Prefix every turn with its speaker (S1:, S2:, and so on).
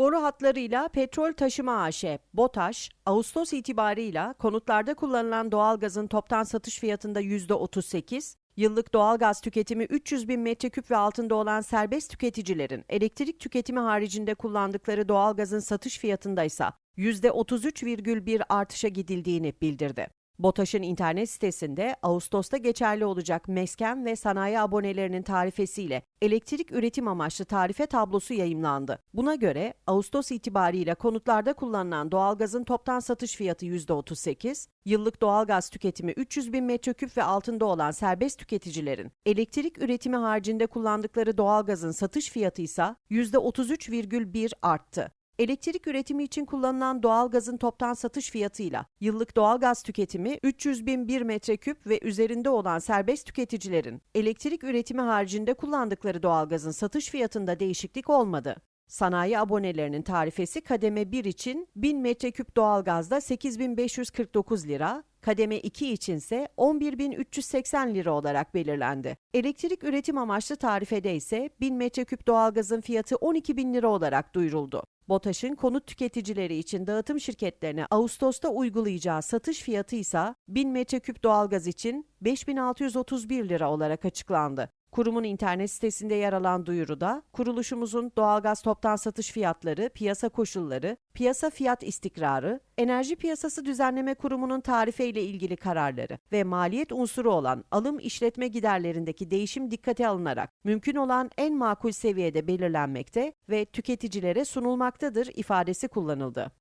S1: Boru hatlarıyla Petrol Taşıma AŞ, BOTAŞ, Ağustos itibarıyla konutlarda kullanılan doğalgazın toptan satış fiyatında %38, yıllık doğalgaz tüketimi 300 bin metreküp ve altında olan serbest tüketicilerin elektrik tüketimi haricinde kullandıkları doğalgazın satış fiyatında ise %33,1 artışa gidildiğini bildirdi. BOTAŞ'ın internet sitesinde Ağustos'ta geçerli olacak mesken ve sanayi abonelerinin tarifesiyle elektrik üretim amaçlı tarife tablosu yayımlandı. Buna göre Ağustos itibariyle konutlarda kullanılan doğalgazın toptan satış fiyatı %38, yıllık doğalgaz tüketimi 300 bin metreküp ve altında olan serbest tüketicilerin elektrik üretimi haricinde kullandıkları doğalgazın satış fiyatı ise %33,1 arttı. Elektrik üretimi için kullanılan doğalgazın toptan satış fiyatıyla yıllık doğalgaz tüketimi 300 bin 1 metreküp ve üzerinde olan serbest tüketicilerin elektrik üretimi haricinde kullandıkları doğalgazın satış fiyatında değişiklik olmadı. Sanayi abonelerinin tarifesi kademe 1 için 1000 metreküp doğalgazda 8549 lira, kademe 2 içinse 11380 lira olarak belirlendi. Elektrik üretim amaçlı tarifede ise 1000 metreküp doğalgazın fiyatı 12000 lira olarak duyuruldu. BOTAŞ'ın konut tüketicileri için dağıtım şirketlerine Ağustos'ta uygulayacağı satış fiyatı ise 1000 metreküp doğalgaz için 5631 lira olarak açıklandı. Kurumun internet sitesinde yer alan duyuruda, kuruluşumuzun doğalgaz toptan satış fiyatları, piyasa koşulları, piyasa fiyat istikrarı, Enerji Piyasası Düzenleme Kurumu'nun tarife ile ilgili kararları ve maliyet unsuru olan alım işletme giderlerindeki değişim dikkate alınarak mümkün olan en makul seviyede belirlenmekte ve tüketicilere sunulmaktadır ifadesi kullanıldı.